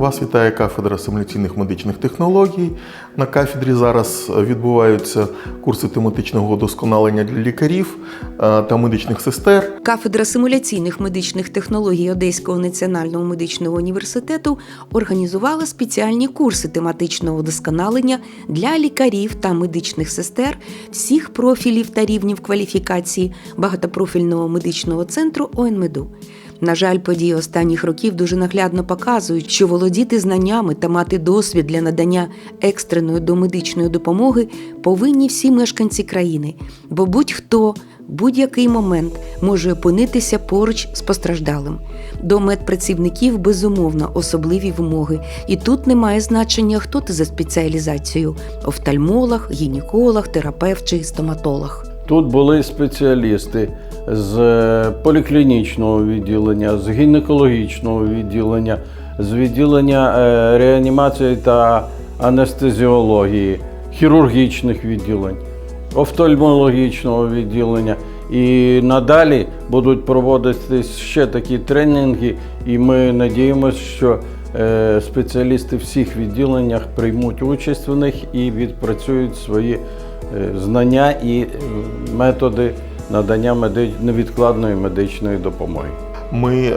Вас вітає кафедра симуляційних медичних технологій. На кафедрі зараз відбуваються курси тематичного удосконалення для лікарів е, та медичних сестер. Кафедра симуляційних медичних технологій Одеського національного медичного університету організувала спеціальні курси тематичного вдосконалення для лікарів та медичних сестер всіх профілів та рівнів кваліфікації багатопрофільного медичного центру ОНМЕДУ. На жаль, події останніх років дуже наглядно показують, що володіти знаннями та мати досвід для надання екстреної домедичної допомоги повинні всі мешканці країни, бо будь-хто будь-який момент може опинитися поруч з постраждалим. До медпрацівників безумовно особливі вимоги, і тут немає значення, хто ти за спеціалізацією: офтальмолог, гінеколог, терапевт чи стоматолог. Тут були спеціалісти з е, поліклінічного відділення, з гінекологічного відділення, з відділення е, реанімації та анестезіології, хірургічних відділень, офтальмологічного відділення. І надалі будуть проводитись ще такі тренінги, і ми надіємося, що е, спеціалісти всіх відділеннях приймуть участь в них і відпрацюють свої знання і е, методи надання меди- невідкладної медичної допомоги. Ми е,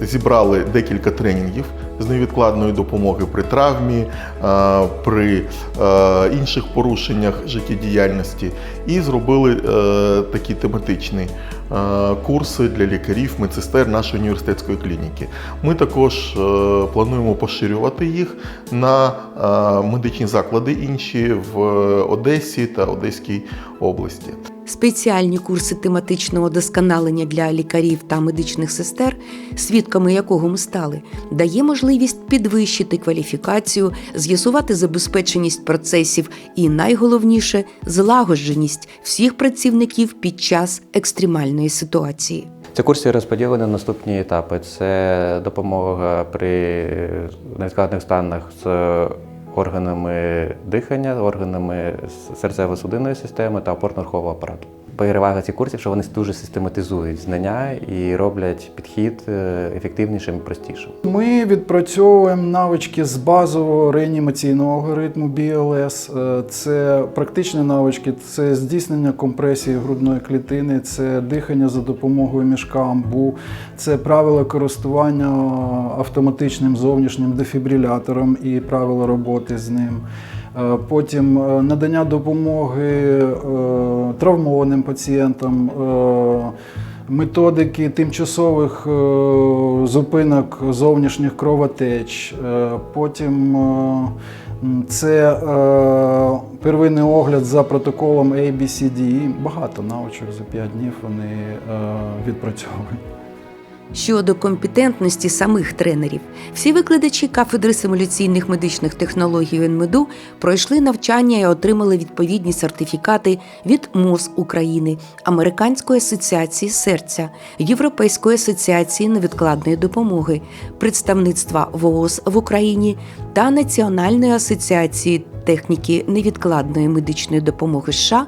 зібрали декілька тренінгів з невідкладної допомоги при травмі, е, при е, інших порушеннях життєдіяльності і зробили е, такі тематичні курси для лікарів, медсестер нашої університетської клініки. Ми також плануємо поширювати їх на медичні заклади інші в Одесі та Одеській області. Спеціальні курси тематичного досконалення для лікарів та медичних сестер, свідками якого ми стали, дає можливість підвищити кваліфікацію, з'ясувати забезпеченість процесів і найголовніше злагодженість всіх працівників під час екстремальної ситуації. Ці курси розподілені на наступні етапи: це допомога при невідкладних станах з органами дихання, органами серцево-судинної системи та опорно-рухового апарату. Перевага цих курсів, що вони дуже систематизують знання і роблять підхід е, ефективнішим і простішим. Ми відпрацьовуємо навички з базового реанімаційного алгоритму BLS. Е, Це практичні навички, це здійснення компресії грудної клітини, це дихання за допомогою мішка амбу, це правила користування автоматичним зовнішнім дефібрилятором і правила роботи з ним. Е, Потім е, надання допомоги е, травмованим пацієнтам, методики тимчасових зупинок зовнішніх кровотеч. Потім це первинний огляд за протоколом ABCD. Багато навичок за 5 днів вони відпрацьовують. Щодо компетентності самих тренерів, всі викладачі кафедри симуляційних медичних технологій УНМЕДУ пройшли навчання і отримали відповідні сертифікати від МОЗ України, Американської асоціації серця, Європейської асоціації невідкладної допомоги, представництва ВООЗ в Україні та Національної асоціації техніки невідкладної медичної допомоги США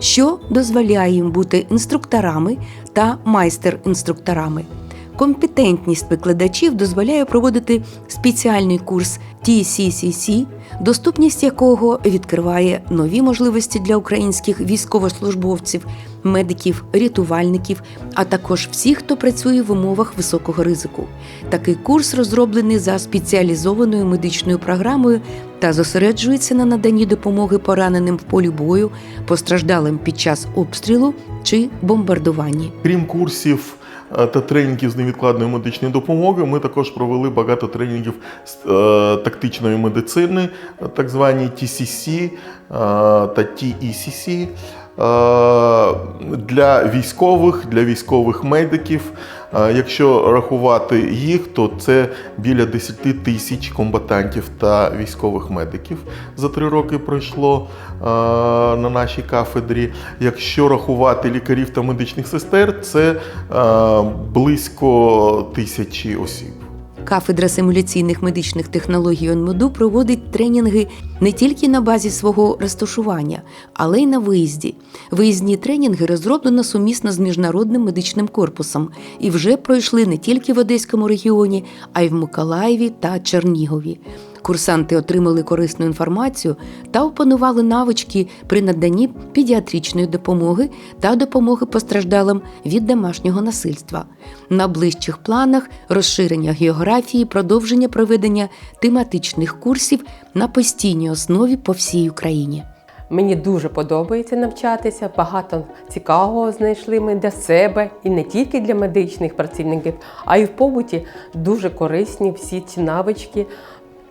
що дозволяє їм бути інструкторами та майстер-інструкторами. Компетентність викладачів дозволяє проводити спеціальний курс TCCC, доступність якого відкриває нові можливості для українських військовослужбовців, медиків, рятувальників, а також всіх, хто працює в умовах високого ризику. Такий курс розроблений за спеціалізованою медичною програмою та зосереджується на наданні допомоги пораненим в полі бою, постраждалим під час обстрілу чи бомбардуванні. Крім курсів та тренінгів з невідкладної медичної допомоги, ми також провели багато тренінгів з е, тактичної медицини, е, так звані TCC е, та TECC. Е, Для військових, для військових медиків. Е, Якщо рахувати їх, то це біля 10 тисяч комбатантів та військових медиків за три роки пройшло е, на нашій кафедрі. Якщо рахувати лікарів та медичних сестер, це близько тисячі осіб. Кафедра симуляційних медичних технологій ОНМОДУ проводить тренінги не тільки на базі свого розташування, але й на виїзді. Виїзні тренінги розроблено сумісно з міжнародним медичним корпусом і вже пройшли не тільки в Одеському регіоні, а й в Миколаєві та Чернігові. Курсанти отримали корисну інформацію та опанували навички при наданні педіатричної допомоги та допомоги постраждалим від домашнього насильства. На ближчих планах розширення географії, продовження проведення тематичних курсів на постійній основі по всій Україні. Мені дуже подобається навчатися. Багато цікавого знайшли ми для себе і не тільки для медичних працівників, а й в побуті дуже корисні всі ці навички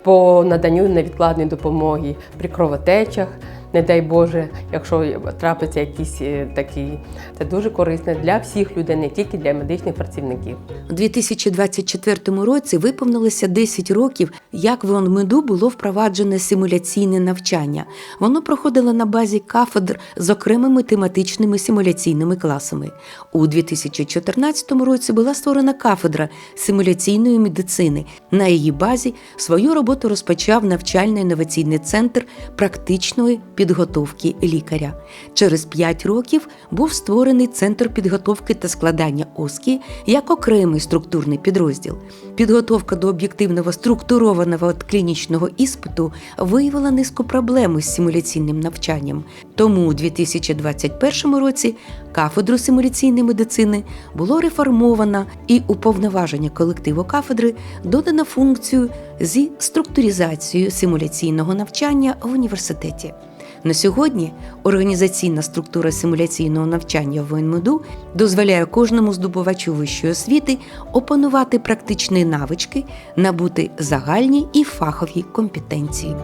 по наданню невідкладної допомоги при кровотечах. Не дай Боже, якщо трапиться якісь е, такі, це дуже корисно для всіх людей, не тільки для медичних працівників. У 2024 році виповнилося 10 років, як в ОНМЕДу було впроваджене симуляційне навчання. Воно проходило на базі кафедр з окремими тематичними симуляційними класами. У 2014 році була створена кафедра симуляційної медицини. На її базі свою роботу розпочав навчально-інноваційний центр практичної підготовки лікаря. Через 5 років був створений центр підготовки та складання ОСКІ як окремий структурний підрозділ. Підготовка до об'єктивного структурованого клінічного іспиту виявила низку проблем із симуляційним навчанням. Тому у 2021 році кафедру симуляційної медицини було реформовано і уповноваження колективу кафедри додано функцію зі структуризацією симуляційного навчання в університеті. На сьогодні організаційна структура симуляційного навчання в ВНМДУ дозволяє кожному здобувачу вищої освіти опанувати практичні навички, набути загальні і фахові компетенції.